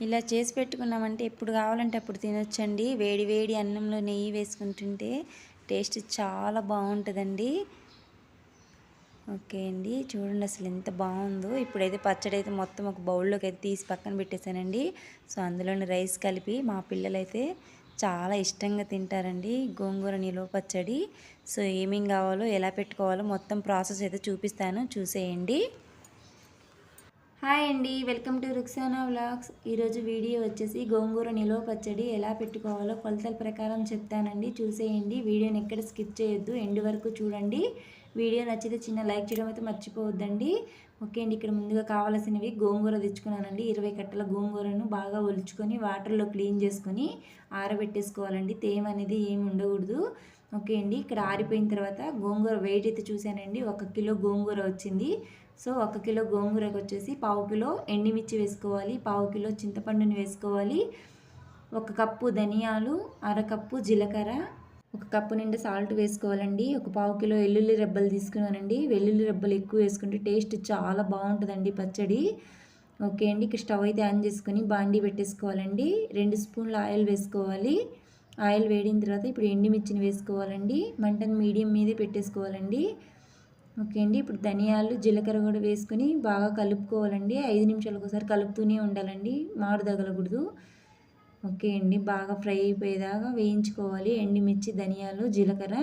ఇలా చేసి పెట్టుకున్నామంటే ఎప్పుడు కావాలంటే అప్పుడు తినొచ్చండి. వేడి వేడి అన్నంలో నెయ్యి వేసుకుంటుంటే టేస్ట్ చాలా బాగుంటుందండి. ఓకే అండి. చూడండి అసలు ఎంత బాగుందో. ఇప్పుడైతే పచ్చడి అయితే మొత్తం ఒక బౌల్లోకి అయితే తీసి పక్కన పెట్టేశానండి. సో అందులోని రైస్ కలిపి మా పిల్లలైతే చాలా ఇష్టంగా తింటారండి గోంగూర నిలువ పచ్చడి. సో ఏమేం కావాలో ఎలా పెట్టుకోవాలో మొత్తం ప్రాసెస్ అయితే చూపిస్తాను. చూసేయండి. హాయ్ అండి వెల్కమ్ టు రుక్సానా వ్లాగ్స్. ఈరోజు వీడియో వచ్చేసి గోంగూర నిలువ పచ్చడి ఎలా పెట్టుకోవాలో కొలతల ప్రకారం చెప్తానండి చూసేయండి. వీడియోని ఎక్కడ స్కిప్ చేయొద్దు ఎండ్ వరకు చూడండి. వీడియో నచ్చితే చిన్న లైక్ చేయడం అయితే మర్చిపోవద్దండి. ఓకే అండి ఇక్కడ ముందుగా కావాల్సినవి గోంగూర తెచ్చుకున్నానండి. ఇరవై కట్టల గోంగూరను బాగా ఒలుచుకొని వాటర్లో క్లీన్ చేసుకొని ఆరబెట్టేసుకోవాలండి. తేమ అనేది ఏమి ఉండకూడదు. ఓకే అండి ఇక్కడ ఆరిపోయిన తర్వాత గోంగూర వెయిట్ అయితే చూశానండి. ఒక కిలో గోంగూర వచ్చింది. సో ఒక కిలో గోంగూరకు వచ్చేసి పావు కిలో ఎండిమిర్చి వేసుకోవాలి పావు కిలో చింతపండుని వేసుకోవాలి ఒక కప్పు ధనియాలు అరకప్పు జీలకర్ర ఒక కప్పు నిండా సాల్ట్ వేసుకోవాలండి ఒక పావు కిలో వెల్లుల్లి రెబ్బలు తీసుకున్నానండి. వెల్లుల్లి రెబ్బలు ఎక్కువ వేసుకుంటే టేస్ట్ చాలా బాగుంటుందండి పచ్చడి. ఓకే అండి ఇక స్టవ్ అయితే ఆన్ చేసుకొని బాండీ పెట్టేసుకోవాలండి. రెండు స్పూన్ల ఆయిల్ వేసుకోవాలి. ఆయిల్ వేడిన తర్వాత ఇప్పుడు ఎండిమిర్చిని వేసుకోవాలండి. మంటను మీడియం మీదే పెట్టేసుకోవాలండి. ఓకే అండి. ఇప్పుడు ధనియాలు జీలకర్ర కూడా వేసుకొని బాగా కలుపుకోవాలండి. ఐదు నిమిషాలకు ఒకసారి కలుపుతూనే ఉండాలండి. మాడు తగలకూడదు. ఓకే అండి. బాగా ఫ్రై అయిపోయేదాకా వేయించుకోవాలి. ఎండిమిర్చి ధనియాలు జీలకర్ర.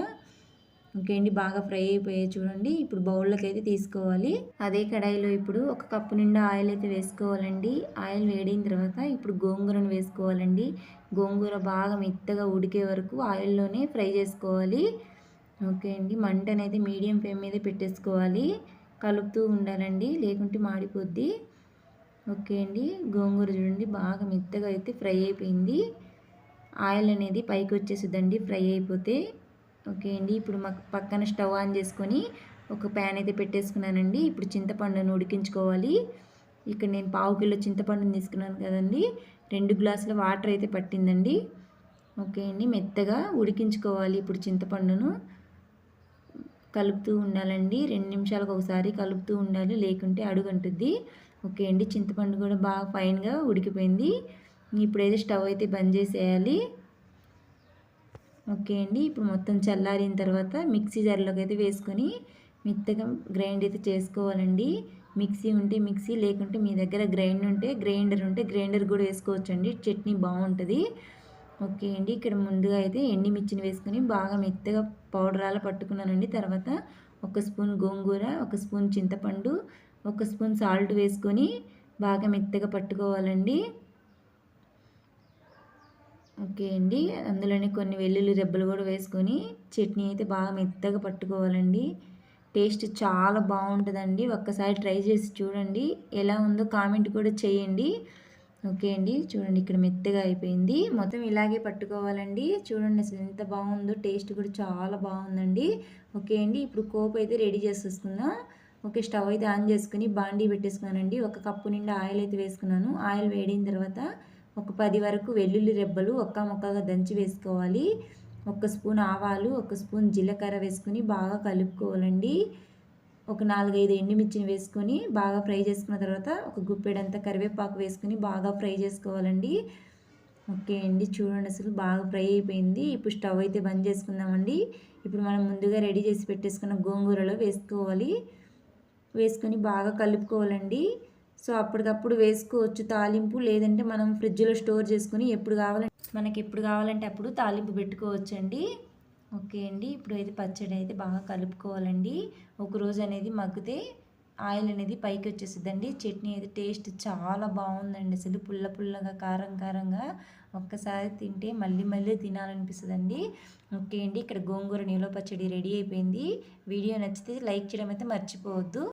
ఓకే అండి. బాగా ఫ్రై అయిపోయాయి చూడండి. ఇప్పుడు బౌల్లోకి అయితే తీసుకోవాలి. అదే కడాయిలో ఇప్పుడు ఒక కప్పు నిండా ఆయిల్ అయితే వేసుకోవాలండి. ఆయిల్ వేడిన తర్వాత ఇప్పుడు గోంగూరను వేసుకోవాలండి. గోంగూర బాగా మెత్తగా ఉడికే వరకు ఆయిల్లోనే ఫ్రై చేసుకోవాలి. ఓకే అండి. మంట అనేది మీడియం ఫ్లేమ్ మీద పెట్టేసుకోవాలి. కలుపుతూ ఉండాలండి. లేకుంటే మాడిపోద్ది. ఓకే అండి. గోంగూర చూడండి. బాగా మెత్తగా అయితే ఫ్రై అయిపోయింది. ఆయిల్ అనేది పైకి వచ్చేసిద్దండి. ఫ్రై అయిపోతే. ఓకే అండి. ఇప్పుడు మాకు పక్కన స్టవ్ ఆన్ చేసుకొని ఒక ప్యాన్ అయితే పెట్టేసుకున్నానండి. ఇప్పుడు చింతపండును ఉడికించుకోవాలి. ఇక్కడ నేను పావు కిలో చింతపండుని తీసుకున్నాను కదండి. రెండు గ్లాసుల వాటర్ అయితే పట్టిందండి. ఓకే అండి. మెత్తగా ఉడికించుకోవాలి ఇప్పుడు చింతపండును. కలుపుతూ ఉండాలండి. రెండు నిమిషాలకు ఒకసారి కలుపుతూ ఉండాలి. లేకుంటే అడుగంటుద్ది. ఓకే అండి. చింతపండు కూడా బాగా ఫైన్గా ఉడికిపోయింది. ఇప్పుడైతే స్టవ్ అయితే బంద్ చేసేయాలి. ఓకే అండి. ఇప్పుడు మొత్తం చల్లారిన తర్వాత మిక్సీ జార్లోకి అయితే వేసుకొని మెత్తగా గ్రైండ్ అయితే చేసుకోవాలండి. మిక్సీ ఉంటే మిక్సీ లేకుంటే మీ దగ్గర గ్రైండ్ ఉంటే గ్రైండర్ ఉంటే గ్రైండర్ కూడా వేసుకోవచ్చండి. చట్నీ బాగుంటుంది. ఓకే అండి. ఇక్కడ ముందుగా అయితే ఎండిమిర్చిని వేసుకొని బాగా మెత్తగా పౌడర్ అలా పట్టుకున్నానండి. తర్వాత ఒక స్పూన్ గోంగూర ఒక స్పూన్ చింతపండు ఒక స్పూన్ సాల్ట్ వేసుకొని బాగా మెత్తగా పట్టుకోవాలండి. ఓకే అండి. అందులోనే కొన్ని వెల్లుల్లి రెబ్బలు కూడా వేసుకొని చట్నీ అయితే బాగా మెత్తగా పట్టుకోవాలండి. టేస్ట్ చాలా బాగుంటుందండి. ఒక్కసారి ట్రై చేసి చూడండి. ఎలా ఉందో కామెంట్ కూడా చేయండి. ఓకే అండి. చూడండి ఇక్కడ మెత్తగా అయిపోయింది. మొత్తం ఇలాగే పట్టుకోవాలండి. చూడండి అసలు ఎంత బాగుందో టేస్ట్ కూడా చాలా బాగుందండి. ఓకే అండి ఇప్పుడు కోప్ అయితే రెడీ చేసేసుకుందాం. ఓకే స్టవ్ అయితే ఆన్ చేసుకుని బాండీ పెట్టేసుకున్నానండి. ఒక కప్పు నిండా ఆయిల్ అయితే వేసుకున్నాను. ఆయిల్ వేడిన తర్వాత ఒక పది వరకు వెల్లుల్లి రెబ్బలు ఒక్క మొక్కగా దంచి వేసుకోవాలి. ఒక స్పూన్ ఆవాలు ఒక స్పూన్ జీలకర్ర వేసుకుని బాగా కలుపుకోవాలండి. ఒక నాలుగైదు ఎండుమిర్చిని వేసుకొని బాగా ఫ్రై చేసుకున్న తర్వాత ఒక గుప్పెడంతా కరివేపాకు వేసుకొని బాగా ఫ్రై చేసుకోవాలండి. ఓకే అండి చూడండి అసలు బాగా ఫ్రై అయిపోయింది. ఇప్పుడు స్టవ్ అయితే బంద్ చేసుకుందామండి. ఇప్పుడు మనం ముందుగా రెడీ చేసి పెట్టేసుకున్న గోంగూరలో వేసుకోవాలి. వేసుకొని బాగా కలుపుకోవాలండి. సో అప్పటికప్పుడు వేసుకోవచ్చు తాలింపు లేదంటే మనం ఫ్రిడ్జ్లో స్టోర్ చేసుకుని ఎప్పుడు కావాలంటే మనకి ఎప్పుడు కావాలంటే అప్పుడు తాలింపు పెట్టుకోవచ్చండి. ఓకే అండి. ఇప్పుడు అయితే పచ్చడి అయితే బాగా కలుపుకోవాలండి. ఒక రోజు అనేది మగ్గితే ఆయిల్ అనేది పైకి వచ్చేసిద్దండి. చట్నీ అయితే టేస్ట్ చాలా బాగుందండి. అసలు పుల్ల పుల్లగా కారం కారంగా ఒక్కసారి తింటే మళ్ళీ మళ్ళీ తినాలనిపిస్తుందండి. ఓకే అండి. ఇక్కడ గోంగూర నీలో పచ్చడి రెడీ అయిపోయింది. వీడియో నచ్చితే లైక్ చేయడం అయితే మర్చిపోవద్దు.